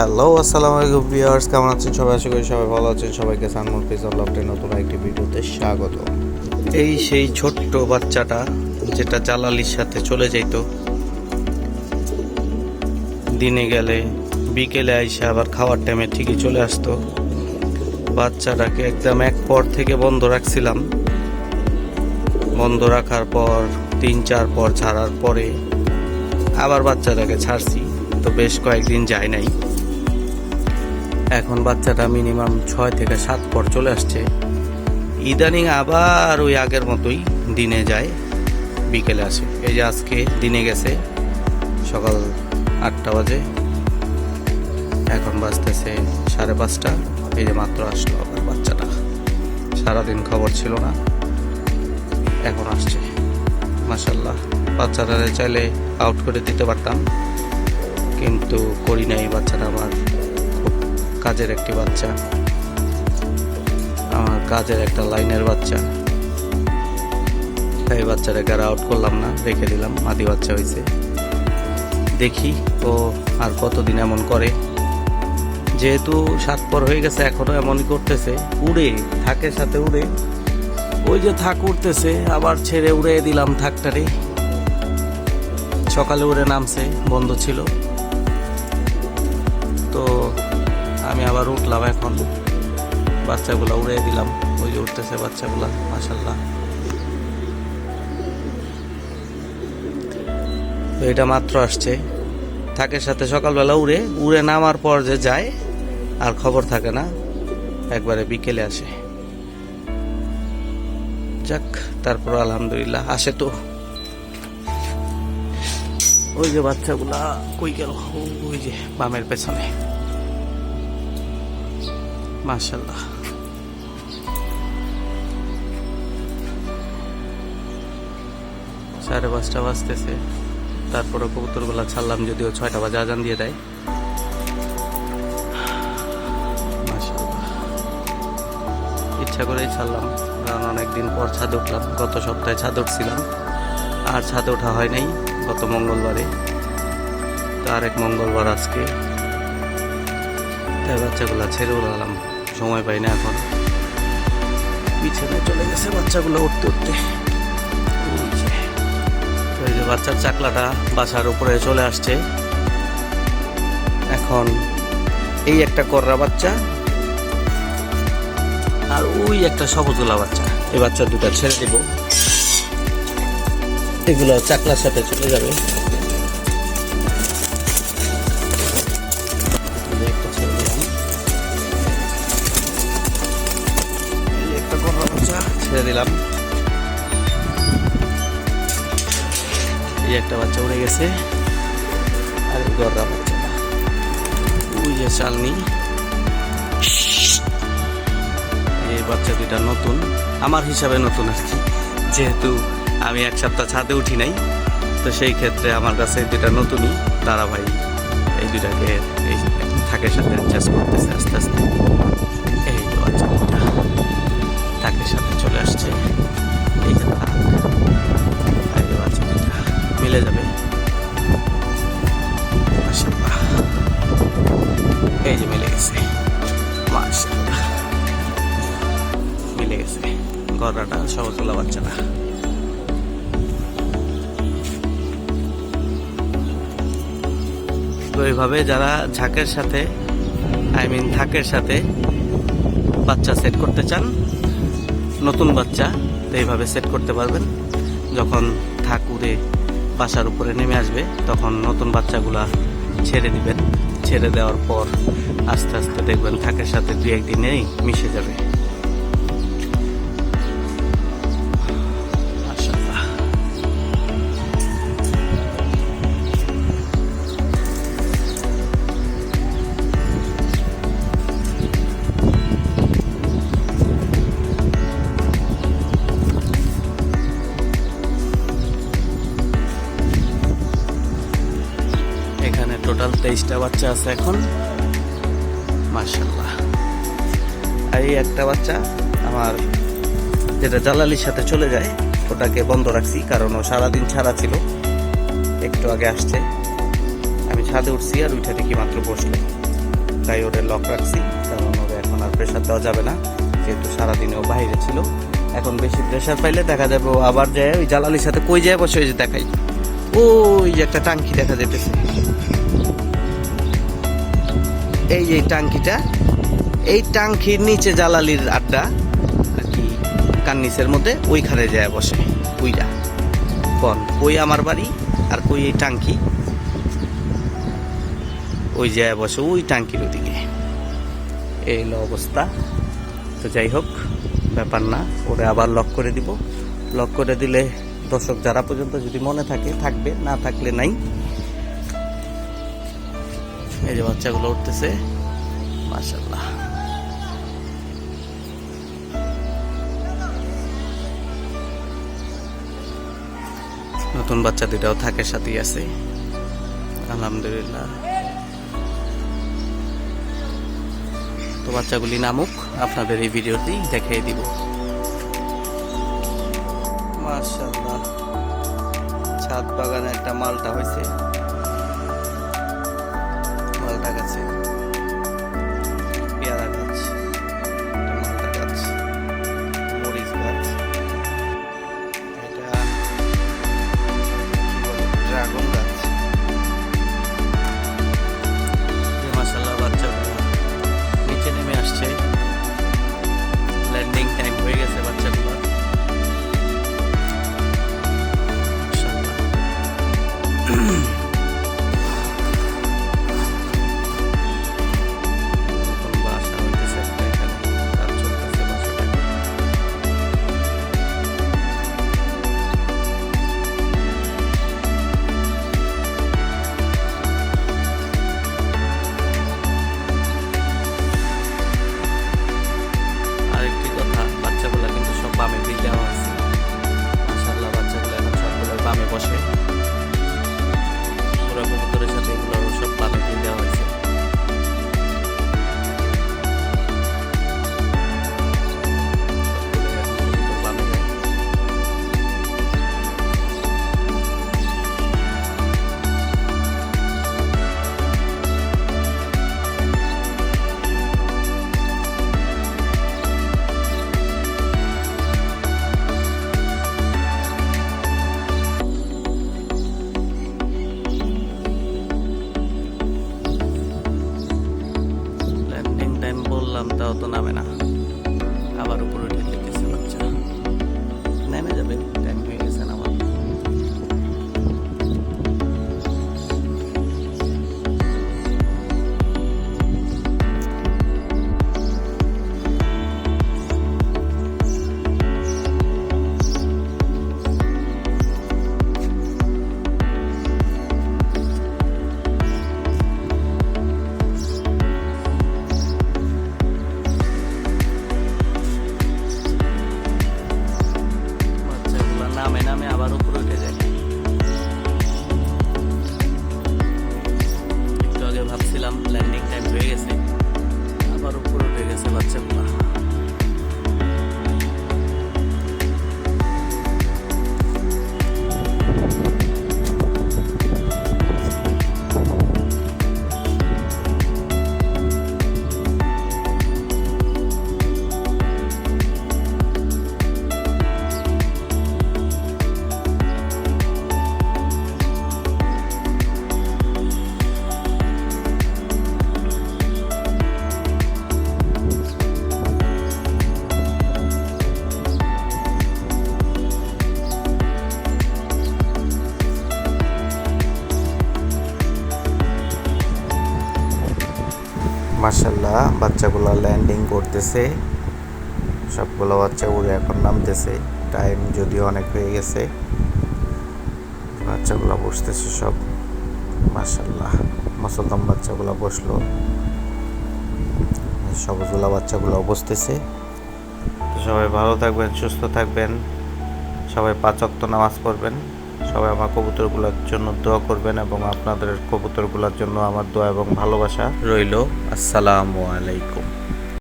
Hello, আসসালামু আলাইকুম viewers, কেমন আছেন সবাই? আশা করি সবাই ভালো আছেন। সবাইকে সানমোর পিজন লফটের নতুন একটি ভিডিওতে স্বাগত। এই সেই ছোট্ট বাচ্চাটা যেটা জালালির সাথে চলে যেত দিনে গেলে বিকেলে আইসে আবার খাওয়ার টাইমে ঠিকই চলে আসতো। বাচ্চাটাকে একদম এক পর থেকে বন্ধ রাখছিলাম। বন্ধ রাখার পর, তিন, চার পর ছাড়ার পরে আবার বাচ্চাটাকে ছাড়ছি। তো বেশ কয়েকদিন যায় নাই। এখন বাচ্চাটা মিনিমাম ছয় থেকে সাত পর চলে আসছে। ইদানিং আবার ওই আগের মতোই দিনে যায়, বিকেলে আসে। এই যে আজকে দিনে গেছে, সকাল আটটা বাজে, এখন বাজতেছে সাড়ে পাঁচটা। এই যে মাত্র আসলো আবার বাচ্চাটা। সারাদিন খবর ছিল না, এখন আসছে। মাসাল্লাহ বাচ্চাটা চাইলে আউট করে দিতে পারতাম, কিন্তু করি নাই, বাচ্চাটা আমার কাজের একটি বাচ্চা। আমার কাজের একটা লাইনের বাচ্চা। তাই বাচ্চাটাকে আর আউট করলাম না, রেখে দিলাম, মাদি বাচ্চা হয়েছে দেখি ও আর কতদিন এমন করে। যেহেতু সাত পর হয়ে গেছে, এখনও এমনই করতেছে। উড়ে থাকে সাথে উড়ে। ওই যে থাক উড়তেছে, আবার ছেড়ে উড়ে দিলাম থাকটারে। সকালে উড়ে নামছে, বন্ধ ছিল। তো আমি আবার উঠলাম এখন। বাচ্চাগুলো উড়ে দিলাম। ওই যে উঠতেছে বাচ্চাগুলা মাসাল্লাহ তো এটা মাত্র আসছে। থাকের সাথে সকালবেলা উড়ে উড়ে নামার পর যে যায়, আর খবর থাকে না, একবারে বিকেলে আসে। যাক, তারপর আলহামদুলিল্লাহ, আসে তো। ওই যে বাচ্চাগুলা কই গেল? ওই যে বামের পেছনে। মাশাল্লাহ সাড়ে পাঁচটা বাজতেছে, তারপরে কবুতরগুলা ছাড়লাম যদিও ছয়টা বাজে আজান দিয়ে দেয়। ইচ্ছা করেই ছাড়লাম, কারণ অনেকদিন পর ছাদে উঠলাম। গত সপ্তাহে ছাদ উঠছিলাম, আর ছাদ ওঠা হয় নাই গত মঙ্গলবারে। তার এক মঙ্গলবার আজকে। তাই বাচ্চাগুলো ছেড়ে উড়ালাম সময় পাই না এখন। পিছনে চলে গেছে বাচ্চাগুলো উঠতে উঠতে। তো এই যে বাচ্চার চাকলাটা বাসার উপরে চলে আসছে। এখন এই একটা কররা বাচ্চা আর ওই একটা সবুজগুলা বাচ্চা। এই বাচ্চা দুটা ছেড়ে দেব। এগুলো চাকলার সাথে চলে যাবে। ছেড়ে দিলাম। এই একটা বাচ্চা উড়ে গেছে। আর গররা বাচ্চাটা। ওই যে চালনি। এই বাচ্চা দুইটা নতুন। আমার হিসাবে নতুন আর কি। যেহেতু আমি এক সপ্তাহ ছাদে উঠি নাই, তো সেই ক্ষেত্রে আমার কাছে দুটা নতুনই। তারা ভাই এই দুটাকে এই থাকের সাথে অ্যাডজাস্ট করতেছে আস্তে আস্তে। থাকের সাথে চলে আসছে। মিলে যাবে। এই যে মিলে গেছে। মিলে গেছে। গররাটা সবতলা বাচ্চাটা। তো এইভাবে যারা ঝাঁকের সাথে আই মিন থাকের সাথে বাচ্চা সেট করতে চান নতুন বাচ্চা, তো এইভাবে সেট করতে পারবেন। যখন থাক উড়ে বাসার উপরে নেমে আসবে, তখন নতুন বাচ্চাগুলা ছেড়ে দিবেন। ছেড়ে দেওয়ার পর আস্তে আস্তে দেখবেন থাকের সাথে দু একদিনেই মিশে যাবে। তেইশটা বাচ্চা আছে এখন। মার্শাল্লাহ এই একটা বাচ্চা আমার যেটা জালালির সাথে চলে যায়, ওটাকে বন্ধ রাখছি, কারণ ও সারাদিন ছাড়া ছিল। একটু আগে আসছে। আমি ছাদে উঠছি আর উঠে দেখি মাত্র বসল। তাই ওরে লক রাখছি, কারণ ওরে এখন আর প্রেশার দেওয়া যাবে না। যেহেতু সারাদিনে ও বাইরে ছিল। এখন বেশি প্রেশার পাইলে দেখা যাবে ও আবার যায়, ওই জালালির সাথে কই যায় বসে ওই যে দেখাই। ওই যে একটা টাঙ্কি দেখা যেতেছে এই যে টাঙ্কিটা। এই টাঙ্কির নিচে জালালির আড্ডা আর কি, কান্নিসের মধ্যে ওইখানে যায় বসে ওইটা কন ওই আমার বাড়ি আর কই এই টাঙ্কি? ওই যায় বসে ওই টাঙ্কির ওদিকে। এই হলো অবস্থা। তো যাই হোক, ব্যাপার না, ওরে আবার লক করে দিব। লক করে দিলে দর্শক যারা পর্যন্ত যদি মনে থাকে, থাকবে, না থাকলে নাই। এই যে বাচ্চাগুলো উঠতেছে। মাশাল্লাহ নতুন বাচ্চা দুটাও থাকে, সাথেই আছে। আলহামদুলিল্লাহ। তো বাচ্চাগুলি নামুক, আপনাদের এই ভিডিওতেই দেখিয়ে দিব। মাশাল্লাহ ছাদ বাগানে একটা মালটা হয়েছে। মালটা গাছে মাসাল্লাহ বাচ্চাগুলো ল্যান্ডিং করতেছে। সবগুলো বাচ্চা উড়ে এখন নামতেছে। টাইম যদিও অনেক হয়ে গেছে। বাচ্চাগুলো বসতেছে সব। মাসাল্লাহ মুসলমান বাচ্চাগুলো বসল। সবুজগুলা বাচ্চাগুলো বসতেছে। সবাই ভালো থাকবেন, সুস্থ থাকবেন। সবাই পাঁচ ওয়াক্ত নামাজ পড়বেন। সবাই আমার কবুতরগুলোর জন্য দোয়া করবেন এবং আপনাদের কবুতরগুলোর জন্য আমার দোয়া এবং ভালোবাসা রইল। আসসালামু আলাইকুম।